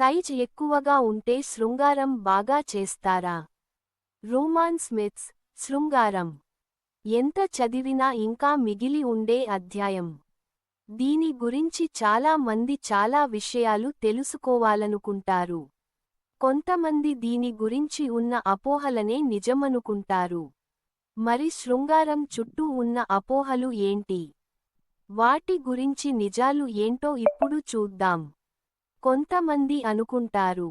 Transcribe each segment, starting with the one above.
Size ఎక్కువగా ఉంటే శృంగారం బాగా చేస్తారా? రోమాన్స్ మిత్స్ శృంగారం. ఎంత చదివినా ఇంకా మిగిలి ఉండే అధ్యాయం. దీని గురించి చాలా మంది చాలా విషయాలు తెలుసుకోవాలనుకుంటారు. కొంతమంది దీని గురించి ఉన్న అపోహలనే నిజమనుకుంటారు. మరి శృంగారం చుట్టూ ఉన్న అపోహలు ఏంటి? వాటి గురించి నిజాలు ఏంటో ఇప్పుడు చూద్దాం. కొంతమంది అనుకుంటారు.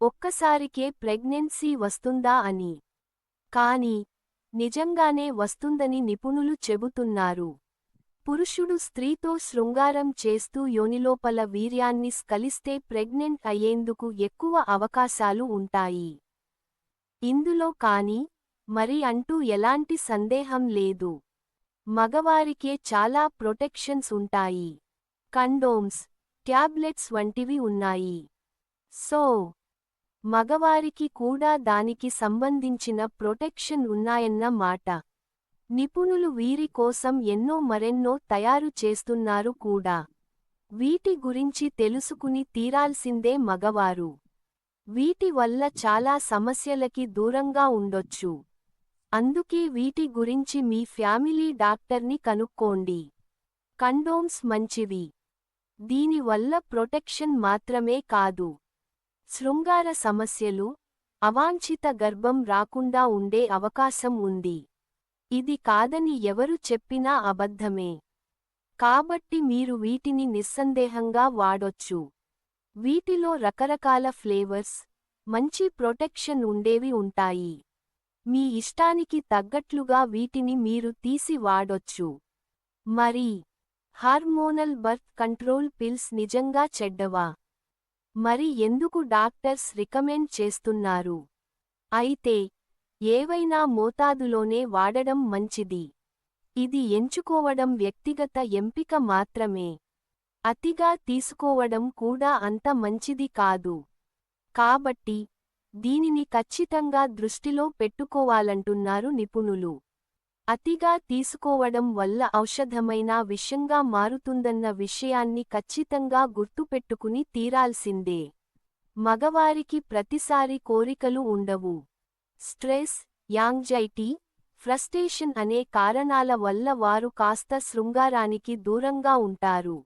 ఒక్కసారికే ప్రెగ్నెన్సీ వస్తుందా అని. కాని నిజంగానే వస్తుందని నిపుణులు చెబుతున్నారు. పురుషుడు స్త్రీతో శృంగారం చేస్తూ యోనిలోపల వీర్యాన్ని స్కలిస్తే ప్రెగ్నెంట్ అయ్యేందుకు ఎక్కువ అవకాశాలు ఉంటాయి. ఇందులో కాని మరి అంటూ ఎలాంటి సందేహం లేదు. మగవారికే చాలా ప్రొటెక్షన్స్ ఉంటాయి. కండోమ్స్ ట్యాబ్లెట్స్ వంటివి ఉన్నాయి. సో మగవారికి కూడా దానికి సంబంధించిన ప్రొటెక్షన్ ఉన్నాయన్న మాట. నిపుణులు వీరి కోసం ఎన్నో మరెన్నో తయారు చేస్తున్నారు కూడా. వీటి గురించి తెలుసుకుని తీరాల్సిందే మగవారు. వీటి వల్ల చాలా సమస్యలకి దూరంగా ఉండొచ్చు. అందుకే వీటి గురించి మీ ఫ్యామిలీ డాక్టర్ని కనుక్కోండి. కండోమ్స్ మంచివి. దీనివల్ల ప్రొటెక్షన్ మాత్రమే కాదు. శృంగార సమస్యలు అవాంఛిత గర్భం రాకుండా ఉండే అవకాశం ఉంది. ఇది కాదని ఎవరు చెప్పినా అబద్ధమే. కాబట్టి మీరు వీటిని నిస్సందేహంగా వాడొచ్చు. వీటిలో రకరకాల ఫ్లేవర్స్ మంచి ప్రొటెక్షన్ ఉండేవి ఉంటాయి. మీ ఇష్టానికి తగ్గట్లుగా వీటిని మీరు తీసి వాడొచ్చు. మరి హార్మోనల్ బర్త్ కంట్రోల్ పిల్స్ నిజంగా చెడ్డవా? మరి ఎందుకు డాక్టర్స్ రికమెండ్ చేస్తున్నారు? అయితే ఏవైనా మోతాదులోనే వాడడం మంచిది. ఇది ఎంచుకోవడం వ్యక్తిగత ఎంపిక మాత్రమే. అతిగా తీసుకోవడం కూడా అంత మంచిది కాదు. కాబట్టి దీనిని ఖచ్చితంగా దృష్టిలో పెట్టుకోవాలంటున్నారు నిపుణులు. అతిగా తీసుకోవడం వల్ల ఔషధమైన విషంగా మారుతుందన్న విషయాన్ని ఖచ్చితంగా గుర్తుపెట్టుకుని తీరాల్సిందే. మగవారికి ప్రతిసారి కోరికలు ఉండవు. స్ట్రెస్ యాంగ్జైటీ ఫ్రస్టేషన్ అనే కారణాల వల్ల వారు కాస్త శృంగారానికి దూరంగా ఉంటారు.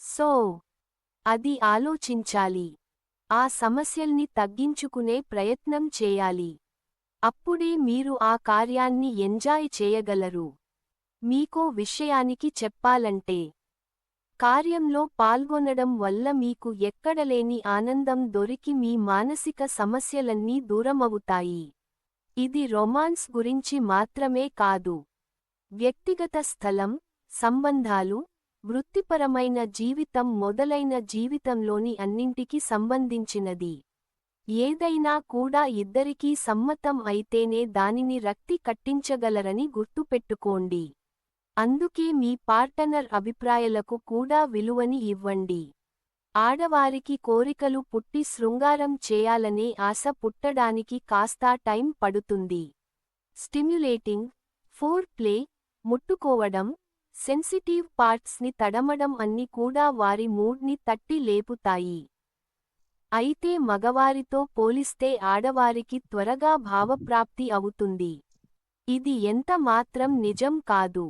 సో అది ఆలోచించాలి. ఆ సమస్యల్ని తగ్గించుకునే ప్రయత్నం చేయాలి. అప్పుడే మీరు ఆ కార్యాన్ని ఎంజాయ్ చేయగలరు. మీకో విషయానికి చెప్పాలంటే కార్యంలో పాల్గొనడం వల్ల మీకు ఎక్కడలేని ఆనందం దొరికి మీ మానసిక సమస్యలన్నీ దూరమవుతాయి. ఇది రొమాన్స్ గురించి మాత్రమే కాదు. వ్యక్తిగత స్థలం సంబంధాలు వృత్తిపరమైన జీవితం మొదలైన జీవితంలోని అన్నింటికి సంబంధించినది. ఏదైనా కూడా ఇద్దరికీ సమ్మతం అయితేనే దానిని రక్తి కట్టించగలరని గుర్తుపెట్టుకోండి. అందుకే మీ పార్టనర్ అభిప్రాయాలకు కూడా విలువని ఇవ్వండి. ఆడవారికి కోరికలు పుట్టి శృంగారం చేయాలనే ఆశ పుట్టడానికి కాస్తా టైం పడుతుంది. స్టిమ్యులేటింగ్ ఫోర్ ప్లే ముట్టుకోవడం సెన్సిటివ్ పార్ట్స్ని తడమడం అన్ని కూడా వారి మూడ్ని తట్టి లేపుతాయి. అయితే మగవారితో పోలిస్తే ఆడవారికి త్వరగా భావప్రాప్తి అవుతుంది. ఇది ఎంత మాత్రం నిజం కాదు.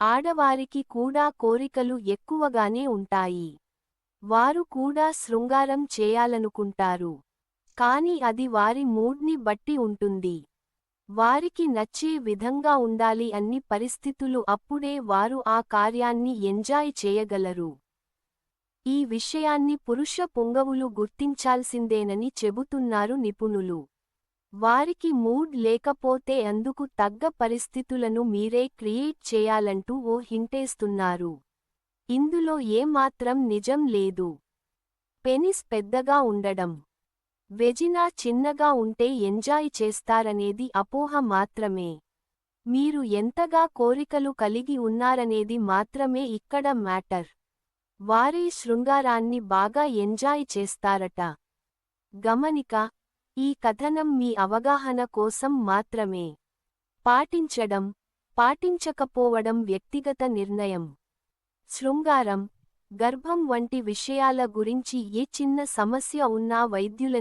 ఆడవారికి కూడా కోరికలు ఎక్కువగానే ఉంటాయి. వారు కూడా శృంగారం చేయాలనుకుంటారు. కాని అది వారి మూడ్ని బట్టి ఉంటుంది. వారికి నచ్చే విధంగా ఉండాలి అన్ని పరిస్థితులు అప్పుడే వారు ఆ కార్యాన్ని ఎంజాయ్ చేయగలరు. ఈ విషయాన్ని పురుష పుంగవులు గుర్తించాల్సిందేనని చెబుతున్నారు నిపుణులు. వారికి మూడ్ లేకపోతే అందుకు తగ్గ పరిస్థితులను మీరే క్రియేట్ చేయాలంటూ ఓ హింటేస్తున్నారు. ఇందులో ఏమాత్రం నిజం లేదు. పెనిస్ పెద్దగా ఉండడం. వెజినా చిన్నగా ఉంటే ఎంజాయ్ చేస్తారనేది అపోహ మాత్రమే. మీరు ఎంతగా కోరికలు కలిగి ఉన్నారనేది మాత్రమే ఇక్కడ మ్యాటర్. వారే శృంగారాన్ని బాగా ఎంజాయ్ చేస్తారట. గమనిక ఈ కథనం మీ అవగాహన కోసం మాత్రమే. పాటించడం పాటించకపోవడం వ్యక్తిగత నిర్ణయం. శృంగారం గర్భం వంటి విషయాల గురించి ఏ చిన్న సమస్య ఉన్నా వైద్యులని